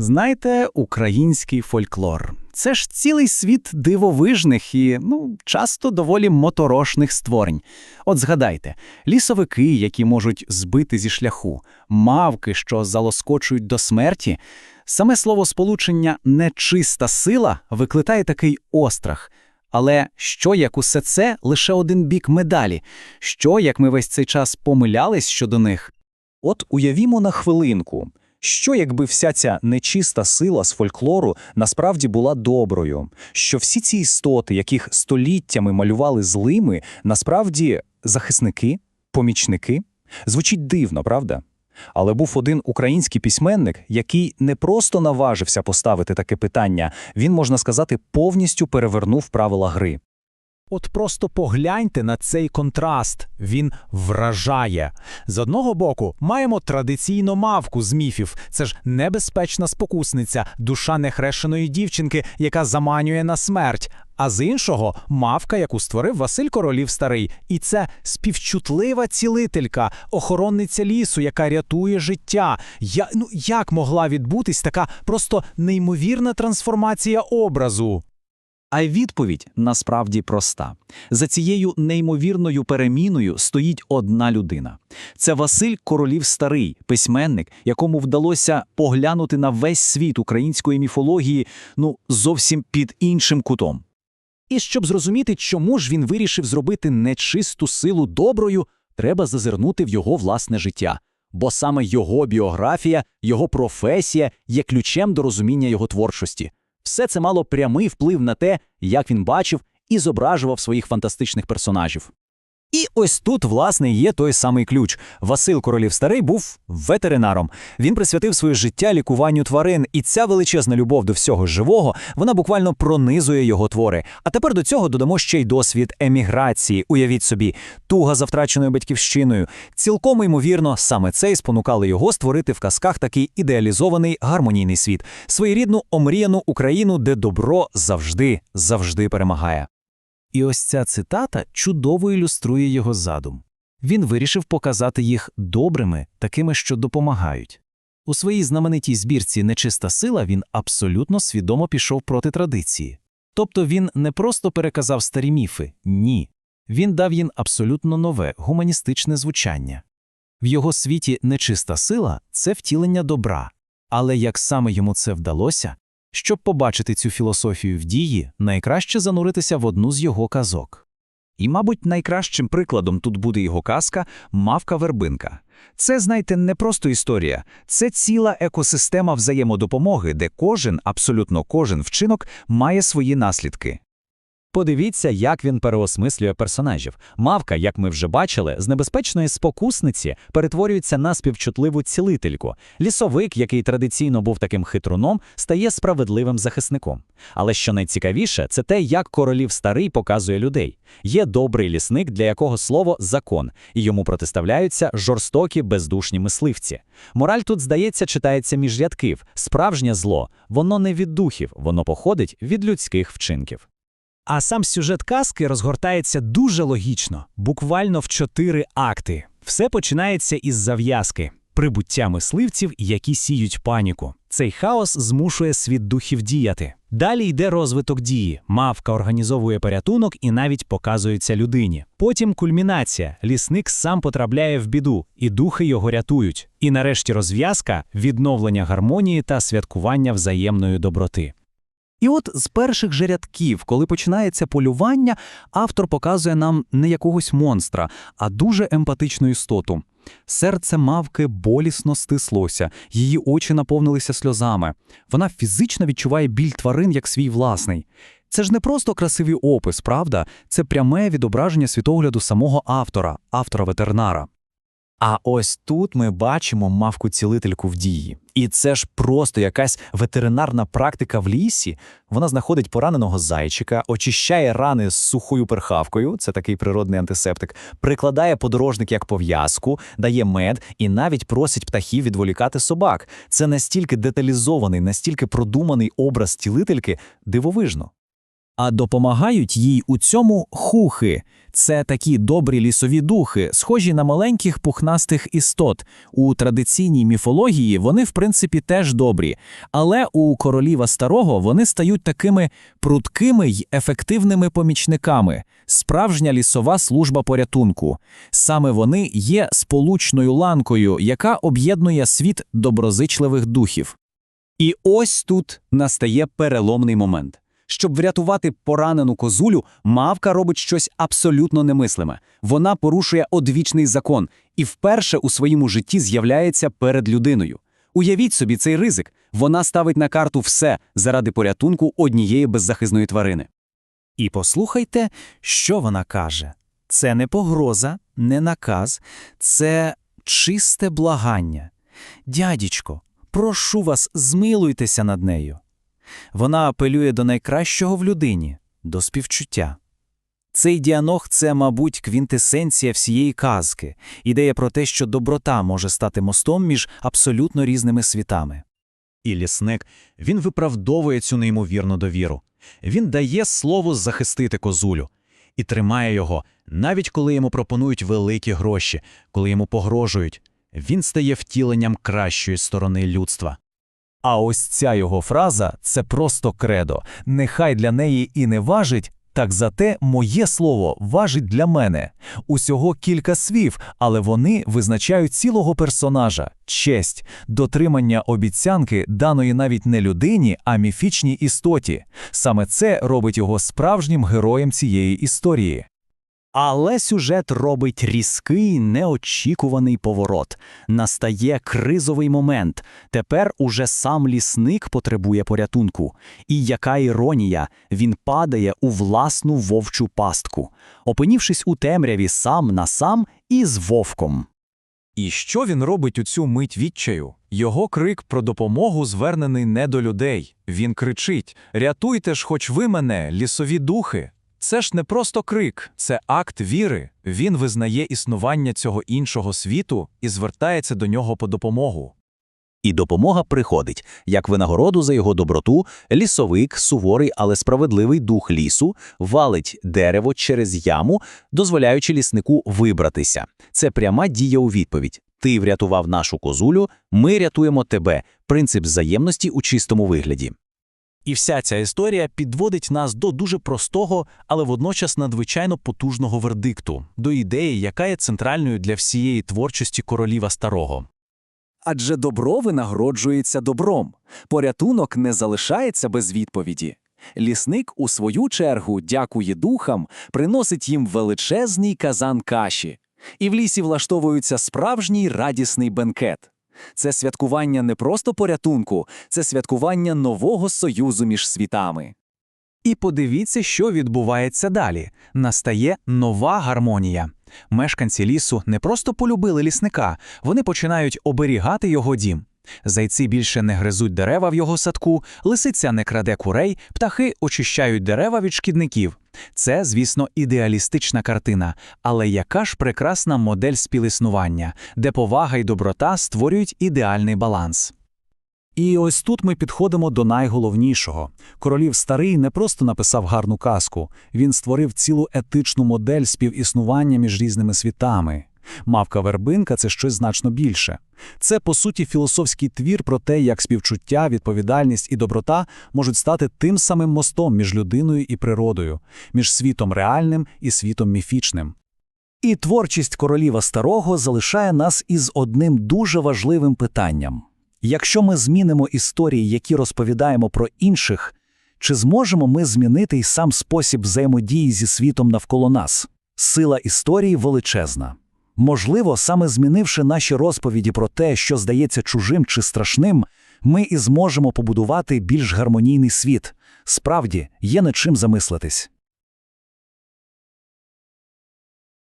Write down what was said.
Знаєте, український фольклор це ж цілий світ дивовижних і, ну, часто доволі моторошних створень. От згадайте, лісовики, які можуть збити зі шляху, мавки, що залоскочують до смерті. Саме слово сполучення нечиста сила викликає такий острах. Але що як усе це лише один бік медалі? Що як ми весь цей час помилялись щодо них? От уявімо на хвилинку, що якби вся ця нечиста сила з фольклору насправді була доброю, що всі ці істоти, яких століттями малювали злими, насправді захисники, помічники? Звучить дивно, правда? Але був один український письменник, який не просто наважився поставити таке питання, він, можна сказати, повністю перевернув правила гри. От просто погляньте на цей контраст. Він вражає. З одного боку, маємо традиційну мавку з міфів. Це ж небезпечна спокусниця, душа нехрещеної дівчинки, яка заманює на смерть. А з іншого мавка, яку створив Василь Королів Старий. І це співчутлива цілителька, охоронниця лісу, яка рятує життя. Я, ну, як могла відбутись така просто неймовірна трансформація образу? А відповідь насправді проста. За цією неймовірною переміною стоїть одна людина. Це Василь Королів Старий, письменник, якому вдалося поглянути на весь світ української міфології ну зовсім під іншим кутом. І щоб зрозуміти, чому ж він вирішив зробити нечисту силу доброю, треба зазирнути в його власне життя. Бо саме його біографія, його професія є ключем до розуміння його творчості. Все це мало прямий вплив на те, як він бачив і зображував своїх фантастичних персонажів. І ось тут, власне, є той самий ключ. Васил Королів Старий був ветеринаром. Він присвятив своє життя лікуванню тварин, і ця величезна любов до всього живого вона буквально пронизує його твори. А тепер до цього додамо ще й досвід еміграції. Уявіть собі, туга за втраченою батьківщиною. Цілком ймовірно, саме це і спонукало його створити в казках такий ідеалізований гармонійний світ, своєрідну омріяну Україну, де добро завжди, завжди перемагає. І ось ця цитата чудово ілюструє його задум. Він вирішив показати їх добрими, такими, що допомагають. У своїй знаменитій збірці Нечиста сила він абсолютно свідомо пішов проти традиції. Тобто він не просто переказав старі міфи, ні. Він дав їм абсолютно нове гуманістичне звучання. В його світі нечиста сила це втілення добра, але як саме йому це вдалося, щоб побачити цю філософію в дії, найкраще зануритися в одну з його казок. І, мабуть, найкращим прикладом тут буде його казка Мавка Вербинка. Це, знаєте, не просто історія, це ціла екосистема взаємодопомоги, де кожен, абсолютно кожен вчинок має свої наслідки. Подивіться, як він переосмислює персонажів. Мавка, як ми вже бачили, з небезпечної спокусниці перетворюється на співчутливу цілительку. Лісовик, який традиційно був таким хитруном, стає справедливим захисником. Але що найцікавіше, це те, як королів старий показує людей. Є добрий лісник, для якого слово закон, і йому протиставляються жорстокі бездушні мисливці. Мораль тут, здається, читається між рядків. Справжнє зло, воно не від духів, воно походить від людських вчинків. А сам сюжет казки розгортається дуже логічно, буквально в чотири акти. Все починається із зав'язки, прибуття мисливців, які сіють паніку. Цей хаос змушує світ духів діяти. Далі йде розвиток дії. Мавка організовує порятунок і навіть показується людині. Потім кульмінація. Лісник сам потрапляє в біду, і духи його рятують. І нарешті розв'язка відновлення гармонії та святкування взаємної доброти. І от з перших же рядків, коли починається полювання, автор показує нам не якогось монстра, а дуже емпатичну істоту. Серце мавки болісно стислося, її очі наповнилися сльозами. Вона фізично відчуває біль тварин як свій власний. Це ж не просто красивий опис, правда? Це пряме відображення світогляду самого автора, автора ветеринара. А ось тут ми бачимо мавку-цілительку в дії. І це ж просто якась ветеринарна практика в лісі. Вона знаходить пораненого зайчика, очищає рани з сухою перхавкою, це такий природний антисептик, прикладає подорожник як пов'язку, дає мед і навіть просить птахів відволікати собак. Це настільки деталізований, настільки продуманий образ цілительки, дивовижно. А допомагають їй у цьому хухи. Це такі добрі лісові духи, схожі на маленьких пухнастих істот. У традиційній міфології вони, в принципі, теж добрі. Але у короліва старого вони стають такими пруткими й ефективними помічниками. Справжня лісова служба порятунку. Саме вони є сполучною ланкою, яка об'єднує світ доброзичливих духів. І ось тут настає переломний момент. Щоб врятувати поранену козулю, мавка робить щось абсолютно немислиме. Вона порушує одвічний закон і вперше у своєму житті з'являється перед людиною. Уявіть собі цей ризик. Вона ставить на карту все заради порятунку однієї беззахисної тварини. І послухайте, що вона каже. Це не погроза, не наказ, це чисте благання. Дядічко, прошу вас, змилуйтеся над нею. Вона апелює до найкращого в людині, до співчуття. Цей діаног – це, мабуть, квінтесенція всієї казки, ідея про те, що доброта може стати мостом між абсолютно різними світами. І лісник, він виправдовує цю неймовірну довіру. Він дає слово захистити козулю і тримає його, навіть коли йому пропонують великі гроші, коли йому погрожують. Він стає втіленням кращої сторони людства. А ось ця його фраза це просто кредо. Нехай для неї і не важить, так зате моє слово важить для мене. Усього кілька слів, але вони визначають цілого персонажа, честь, дотримання обіцянки даної навіть не людині, а міфічній істоті. Саме це робить його справжнім героєм цієї історії. Але сюжет робить різкий, неочікуваний поворот. Настає кризовий момент. Тепер уже сам лісник потребує порятунку. І яка іронія, він падає у власну вовчу пастку, опинівшись у темряві сам на сам із вовком. І що він робить у цю мить відчаю? Його крик про допомогу звернений не до людей. Він кричить: Рятуйте ж, хоч ви мене, лісові духи. Це ж не просто крик, це акт віри. Він визнає існування цього іншого світу і звертається до нього по допомогу. І допомога приходить. Як винагороду за його доброту, лісовик, суворий, але справедливий дух лісу, валить дерево через яму, дозволяючи ліснику вибратися. Це пряма дія у відповідь. Ти врятував нашу козулю, ми рятуємо тебе. Принцип взаємності у чистому вигляді. І вся ця історія підводить нас до дуже простого, але водночас надзвичайно потужного вердикту, до ідеї, яка є центральною для всієї творчості короліва старого. Адже добро винагороджується добром, порятунок не залишається без відповіді. Лісник, у свою чергу, дякує духам, приносить їм величезний казан каші. І в лісі влаштовується справжній радісний бенкет. Це святкування не просто порятунку, це святкування нового союзу між світами. І подивіться, що відбувається далі. Настає нова гармонія. Мешканці лісу не просто полюбили лісника, вони починають оберігати його дім. Зайці більше не гризуть дерева в його садку, лисиця не краде курей, птахи очищають дерева від шкідників. Це, звісно, ідеалістична картина, але яка ж прекрасна модель співіснування, де повага й доброта створюють ідеальний баланс. І ось тут ми підходимо до найголовнішого. Королів старий не просто написав гарну казку, він створив цілу етичну модель співіснування між різними світами. Мавка вербинка це щось значно більше. Це, по суті, філософський твір про те, як співчуття, відповідальність і доброта можуть стати тим самим мостом між людиною і природою, між світом реальним і світом міфічним. І творчість короліва старого залишає нас із одним дуже важливим питанням. Якщо ми змінимо історії, які розповідаємо про інших, чи зможемо ми змінити й сам спосіб взаємодії зі світом навколо нас? Сила історії величезна. Можливо, саме змінивши наші розповіді про те, що здається чужим чи страшним, ми і зможемо побудувати більш гармонійний світ. Справді, є над чим замислитись.